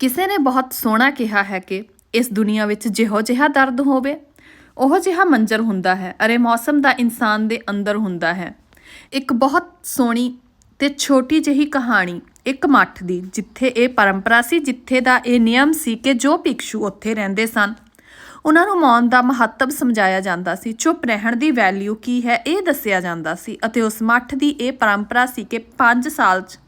ਕਿਸੇ ਨੇ ਬਹੁਤ ਸੋਹਣਾ ਕਿਹਾ ਹੈ ਕਿ ਇਸ ਦੁਨੀਆ ਵਿੱਚ ਜਿਹੋ ਜਿਹਾ ਦਰਦ ਹੋਵੇ, ਉਹ ਜਿਹਾ ਮੰਜ਼ਰ ਹੁੰਦਾ ਹੈ, ਅਰੇ ਮੌਸਮ ਦਾ ਇਨਸਾਨ ਦੇ ਅੰਦਰ ਹੁੰਦਾ ਹੈ। ਇੱਕ ਬਹੁਤ ਸੋਹਣੀ ਤੇ ਛੋਟੀ ਜਿਹੀ ਕਹਾਣੀ, ਇੱਕ ਮੱਠ ਦੀ, ਜਿੱਥੇ ਇਹ ਪਰੰਪਰਾ ਸੀ, ਜਿੱਥੇ ਦਾ ਇਹ ਨਿਯਮ ਸੀ ਕਿ ਜੋ ਭਿਕਸ਼ੂ ਉੱਥੇ ਰਹਿੰਦੇ ਸਨ, ਉਹਨਾਂ ਨੂੰ ਮੌਨ ਦਾ ਮਹੱਤਵ ਸਮਝਾਇਆ ਜਾਂਦਾ ਸੀ, ਚੁੱਪ ਰਹਿਣ ਦੀ ਵੈਲਿਊ ਕੀ ਹੈ ਇਹ ਦੱਸਿਆ ਜਾਂਦਾ ਸੀ, ਅਤੇ ਉਸ ਮੱਠ ਦੀ ਇਹ ਪਰੰਪਰਾ ਸੀ ਕਿ 5 ਸਾਲ 'ਚ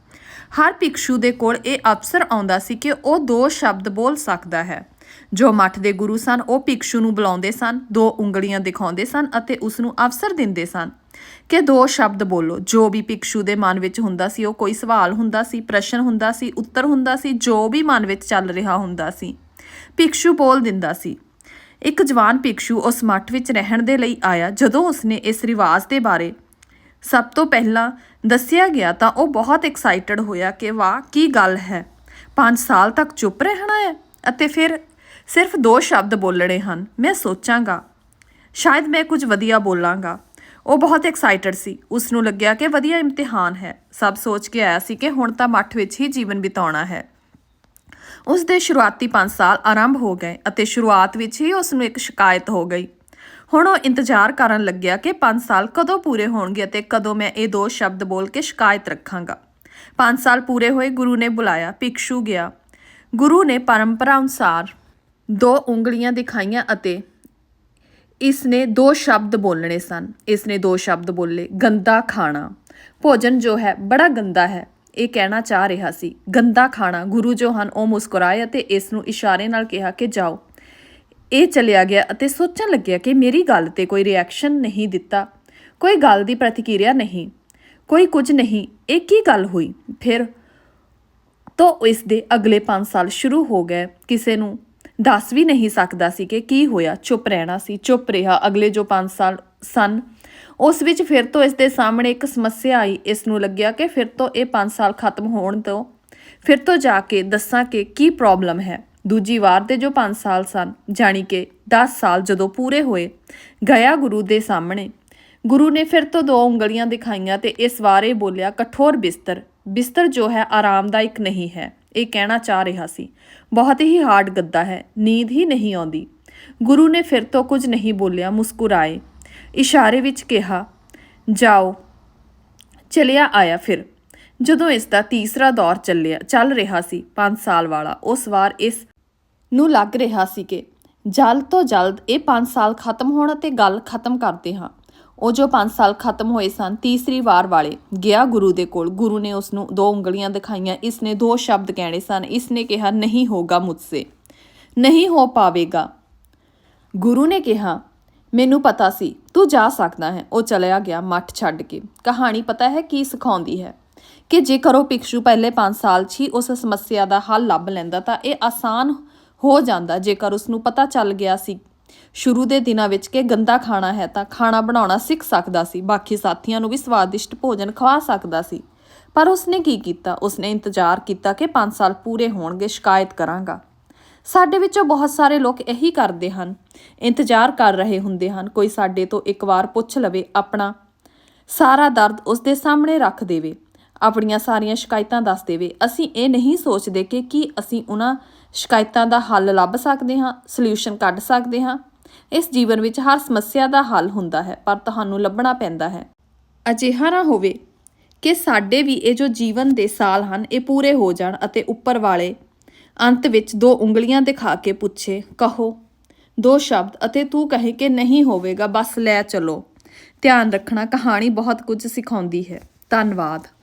ਹਰ ਭਿਕਸ਼ੂ ਦੇ ਕੋਲ ਇਹ ਅਵਸਰ ਆਉਂਦਾ ਸੀ ਕਿ ਉਹ ਦੋ ਸ਼ਬਦ ਬੋਲ ਸਕਦਾ ਹੈ। ਜੋ ਮੱਠ ਦੇ ਗੁਰੂ ਸਨ, ਉਹ ਭਿਕਸ਼ੂ ਨੂੰ ਬੁਲਾਉਂਦੇ ਸਨ, ਦੋ ਉਂਗਲੀਆਂ ਦਿਖਾਉਂਦੇ ਸਨ ਅਤੇ ਉਸ ਨੂੰ ਅਵਸਰ ਦਿੰਦੇ ਸਨ ਕਿ ਦੋ ਸ਼ਬਦ ਬੋਲੋ। ਜੋ ਵੀ ਭਿਕਸ਼ੂ ਦੇ ਮਨ ਵਿੱਚ ਹੁੰਦਾ ਸੀ, ਉਹ ਕੋਈ ਸਵਾਲ ਹੁੰਦਾ ਸੀ, ਪ੍ਰਸ਼ਨ ਹੁੰਦਾ ਸੀ, ਉੱਤਰ ਹੁੰਦਾ ਸੀ, ਜੋ ਵੀ ਮਨ ਵਿੱਚ ਚੱਲ ਰਿਹਾ ਹੁੰਦਾ ਸੀ, ਭਿਕਸ਼ੂ ਬੋਲ ਦਿੰਦਾ ਸੀ। ਇੱਕ ਜਵਾਨ ਭਿਕਸ਼ੂ ਉਸ ਮੱਠ ਵਿੱਚ ਰਹਿਣ ਦੇ ਲਈ ਆਇਆ। ਜਦੋਂ ਉਸਨੇ ਇਸ ਰਿਵਾਜ ਦੇ ਬਾਰੇ ਸਭ ਤੋਂ ਪਹਿਲਾਂ ਦੱਸਿਆ ਗਿਆ ਤਾਂ ਉਹ ਬਹੁਤ ਐਕਸਾਈਟਡ ਹੋਇਆ ਕਿ ਵਾਹ, ਕੀ ਗੱਲ ਹੈ। 5 ਸਾਲ ਤੱਕ ਚੁੱਪ ਰਹਿਣਾ ਹੈ ਅਤੇ ਫਿਰ ਸਿਰਫ ਦੋ ਸ਼ਬਦ ਬੋਲਣੇ ਹਨ। ਮੈਂ ਸੋਚਾਂਗਾ। ਸ਼ਾਇਦ ਮੈਂ ਕੁਝ ਵਧੀਆ ਬੋਲਾਂਗਾ। ਉਹ ਬਹੁਤ ਐਕਸਾਈਟਡ ਸੀ। ਉਸ ਨੂੰ ਲੱਗਿਆ ਕਿ ਵਧੀਆ ਇਮਤਿਹਾਨ ਹੈ। ਸਭ ਸੋਚ ਕੇ ਆਇਆ ਸੀ ਕਿ ਹੁਣ ਤਾਂ ਮੱਠ ਵਿੱਚ ਹੀ ਜੀਵਨ ਬਿਤਾਉਣਾ ਹੈ। ਉਸ ਦੇ ਸ਼ੁਰੂਆਤੀ 5 ਸਾਲ ਆਰੰਭ ਹੋ ਗਏ ਅਤੇ ਸ਼ੁਰੂਆਤ ਵਿੱਚ ਹੀ ਉਸ ਨੂੰ ਇੱਕ ਸ਼ਿਕਾਇਤ ਹੋ ਗਈ। ਹੁਣ ਉਹ ਇੰਤਜ਼ਾਰ ਕਰਨ ਲੱਗਿਆ ਕਿ 5 ਸਾਲ ਕਦੋਂ ਪੂਰੇ ਹੋਣਗੇ ਅਤੇ ਕਦੋਂ ਮੈਂ ਇਹ ਦੋ ਸ਼ਬਦ ਬੋਲ ਕੇ ਸ਼ਿਕਾਇਤ ਰੱਖਾਂਗਾ। 5 ਸਾਲ ਪੂਰੇ ਹੋਏ ਗੁਰੂ ਨੇ ਬੁਲਾਇਆ, ਭਿਕਸ਼ੂ ਗਿਆ। ਗੁਰੂ ਨੇ ਪਰੰਪਰਾ ਅਨੁਸਾਰ ਦੋ ਉਂਗਲੀਆਂ ਦਿਖਾਈਆਂ ਅਤੇ ਇਸ ਨੇ ਦੋ ਸ਼ਬਦ ਬੋਲਣੇ ਸਨ। ਇਸ ਨੇ ਦੋ ਸ਼ਬਦ ਬੋਲੇ, ਗੰਦਾ ਖਾਣਾ। ਭੋਜਨ ਜੋ ਹੈ, ਬੜਾ ਗੰਦਾ ਹੈ, ਇਹ ਕਹਿਣਾ ਚਾਹ ਰਿਹਾ ਸੀ। ਗੰਦਾ ਖਾਣਾ, ਗੁਰੂ ਜੋ ਹਨ, ਉਹ ਮੁਸਕਰਾਏ ਅਤੇ ਇਸ ਨੂੰ ਇਸ਼ਾਰੇ ਨਾਲ ਕਿਹਾ ਕਿ ਜਾਓ। ਇਹ ਚਲਿਆ ਗਿਆ ਅਤੇ ਸੋਚਣ ਲੱਗਿਆ ਕਿ ਮੇਰੀ ਗੱਲ ਤੇ ਕੋਈ ਰਿਐਕਸ਼ਨ ਨਹੀਂ ਦਿੱਤਾ। ਕੋਈ ਗੱਲ ਦੀ ਪ੍ਰਤੀਕਿਰਿਆ ਨਹੀਂ। ਕੋਈ ਕੁਝ ਨਹੀਂ। ਇਹ ਕੀ ਗੱਲ ਹੋਈ? ਫਿਰ ਤੋਂ ਇਸ ਦੇ ਅਗਲੇ 5 ਸਾਲ ਸ਼ੁਰੂ ਹੋ ਗਏ। ਕਿਸੇ ਨੂੰ ਦੱਸ ਵੀ ਨਹੀਂ ਸਕਦਾ ਸੀ ਕਿ ਕੀ ਹੋਇਆ। ਚੁੱਪ ਰਹਿਣਾ ਸੀ। ਚੁੱਪ ਰਿਹਾ। ਅਗਲੇ ਜੋ 5 ਸਾਲ ਸਨ, ਉਸ ਵਿੱਚ ਫਿਰ ਤੋਂ ਇਸ ਦੇ ਸਾਹਮਣੇ ਇੱਕ ਸਮੱਸਿਆ ਆਈ। ਇਸ ਨੂੰ ਲੱਗਿਆ ਕਿ ਫਿਰ ਤੋਂ ਇਹ 5 ਸਾਲ ਖਤਮ ਹੋਣ ਤੋਂ, ਫਿਰ ਤੋਂ ਜਾ ਕੇ ਦੱਸਾਂ ਕਿ ਕੀ ਪ੍ਰੋਬਲਮ ਹੈ। ਦੂਜੀ ਵਾਰ ਦੇ ਜੋ 5 ਸਾਲ ਸਨ, ਜਾਣੀ ਕਿ 10 ਸਾਲ ਜਦੋਂ ਪੂਰੇ ਹੋਏ, ਗਿਆ ਗੁਰੂ ਦੇ ਸਾਹਮਣੇ। ਗੁਰੂ ਨੇ ਫਿਰ ਤੋਂ ਦੋ ਉਂਗਲੀਆਂ ਦਿਖਾਈਆਂ ਤੇ ਇਸ ਵਾਰ ਇਹ ਬੋਲਿਆ, ਕਠੋਰ ਬਿਸਤਰ ਬਿਸਤਰ ਜੋ ਹੈ ਆਰਾਮਦਾਇਕ ਨਹੀਂ ਹੈ। ਇਹ ਕਹਿਣਾ ਚਾਹ ਰਿਹਾ ਸੀ। ਬਹੁਤ ਹੀ ਹਾਰਡ ਗੱਦਾ ਹੈ, ਨੀਂਦ ਹੀ ਨਹੀਂ ਆਉਂਦੀ। ਗੁਰੂ ਨੇ ਫਿਰ ਤੋਂ ਕੁਝ ਨਹੀਂ ਬੋਲਿਆ, ਮੁਸਕਰਾਏ। ਇਸ਼ਾਰੇ ਵਿੱਚ ਕਿਹਾ, ਜਾਓ, ਚਲਿਆ ਆਇਆ ਫਿਰ। ਜਦੋਂ ਇਸ ਦਾ ਤੀਸਰਾ ਦੌਰ ਚੱਲਿਆ, ਚੱਲ ਰਿਹਾ ਸੀ 5 ਸਾਲ ਵਾਲਾ, ਉਸ ਵਾਰ ਇਸ ਨੂੰ ਲੱਗ ਰਿਹਾ ਸੀ ਕਿ ਜਲਦ ਤੋਂ ਜਲਦ ਇਹ 5 ਸਾਲ ਖਤਮ ਹੋਣ ਅਤੇ ਗੱਲ ਖਤਮ ਕਰਦੇ ਹਾਂ। ਉਹ ਜੋ 5 ਸਾਲ ਖਤਮ ਹੋਏ ਸਨ, ਤੀਸਰੀ ਵਾਰ ਵਾਲੇ ਗਿਆ ਗੁਰੂ ਦੇ ਕੋਲ। ਗੁਰੂ ਨੇ ਉਸ ਨੂੰ ਦੋ ਉਂਗਲੀਆਂ ਦਿਖਾਈਆਂ, ਇਸ ਨੇ ਦੋ ਸ਼ਬਦ ਕਹਿਣੇ ਸਨ। ਇਸ ਨੇ ਕਿਹਾ, ਨਹੀਂ ਹੋਗਾ ਮੁਝਸੇ ਨਹੀਂ ਹੋ ਪਾਵੇਗਾ। ਗੁਰੂ ਨੇ ਕਿਹਾ, ਮੈਨੂੰ ਪਤਾ ਸੀ, ਤੂੰ ਜਾ ਸਕਦਾ ਹੈ। ਉਹ ਚਲਿਆ ਗਿਆ ਮੱਠ ਛੱਡ ਕੇ। ਕਹਾਣੀ ਪਤਾ ਹੈ ਕੀ ਸਿਖਾਉਂਦੀ ਹੈ? ਕਿ ਜੇਕਰ ਉਹ ਭਿਕਸ਼ੂ ਪਹਿਲੇ 5 ਸਾਲ 'ਚ ਹੀ ਉਸ ਸਮੱਸਿਆ ਦਾ ਹੱਲ ਲੱਭ ਲੈਂਦਾ ਤਾਂ ਇਹ ਆਸਾਨ ਹੋ ਜਾਂਦਾ ਜੇਕਰ ਉਸ ਨੂੰ ਪਤਾ ਚੱਲ ਗਿਆ ਸੀ। ਸ਼ੁਰੂ ਦੇ ਦਿਨਾਂ ਵਿੱਚ ਕਿ ਗੰਦਾ ਖਾਣਾ ਹੈ ਤਾਂ ਖਾਣਾ ਬਣਾਉਣਾ ਸਿੱਖ ਸਕਦਾ ਸੀ, ਬਾਕੀ ਸਾਥੀਆਂ ਨੂੰ ਵੀ ਸਵਾਦਿਸ਼ਟ ਭੋਜਨ ਖਵਾ ਸਕਦਾ ਸੀ। ਪਰ ਉਸਨੇ ਕੀ ਕੀਤਾ? ਉਸਨੇ ਇੰਤਜ਼ਾਰ ਕੀਤਾ ਕਿ 5 ਸਾਲ ਪੂਰੇ ਹੋਣਗੇ, ਸ਼ਿਕਾਇਤ ਕਰਾਂਗਾ। ਸਾਡੇ ਵਿੱਚੋਂ ਬਹੁਤ ਸਾਰੇ ਲੋਕ ਇਹੀ ਕਰਦੇ ਹਨ। ਇੰਤਜ਼ਾਰ ਕਰ ਰਹੇ ਹੁੰਦੇ ਹਨ, ਕੋਈ ਸਾਡੇ ਤੋਂ ਇੱਕ ਵਾਰ ਪੁੱਛ ਲਵੇ, ਆਪਣਾ ਸਾਰਾ ਦਰਦ ਉਸ ਦੇ ਸਾਹਮਣੇ ਰੱਖ ਦੇਵੇ, ਆਪਣੀਆਂ ਸਾਰੀਆਂ ਸ਼ਿਕਾਇਤਾਂ ਦੱਸ ਦੇਵੇ। ਅਸੀਂ ਇਹ ਨਹੀਂ ਸੋਚਦੇ ਕਿ ਕੀ ਅਸੀਂ ਉਹਨਾਂ ਸ਼ਿਕਾਇਤਾਂ ਦਾ ਹੱਲ ਲੱਭ ਸਕਦੇ ਹਾਂ ਸੋਲੂਸ਼ਨ ਕੱਢ ਸਕਦੇ ਹਾਂ। ਇਸ ਜੀਵਨ ਵਿੱਚ ਹਰ ਸਮੱਸਿਆ ਦਾ ਹੱਲ ਹੁੰਦਾ ਹੈ, ਪਰ ਤੁਹਾਨੂੰ ਲੱਭਣਾ ਪੈਂਦਾ ਹੈ। ਅਜਿਹਾ ਨਾ ਹੋਵੇ ਕਿ ਸਾਡੇ ਵੀ ਇਹ ਜੋ ਜੀਵਨ ਦੇ ਸਾਲ ਹਨ, ਇਹ ਪੂਰੇ ਹੋ ਜਾਣ ਅਤੇ ਉੱਪਰ ਵਾਲੇ ਅੰਤ ਵਿੱਚ ਦੋ ਉਂਗਲੀਆਂ ਦਿਖਾ ਕੇ ਪੁੱਛੇ, ਕਹੋ। ਦੋ ਸ਼ਬਦ ਅਤੇ ਤੂੰ ਕਹੇ ਕਿ ਨਹੀਂ ਹੋਵੇਗਾ, ਬਸ ਲੈ ਚਲੋ। ਧਿਆਨ ਰੱਖਣਾ, ਕਹਾਣੀ ਬਹੁਤ ਕੁਝ ਸਿਖਾਉਂਦੀ ਹੈ। ਧੰਨਵਾਦ।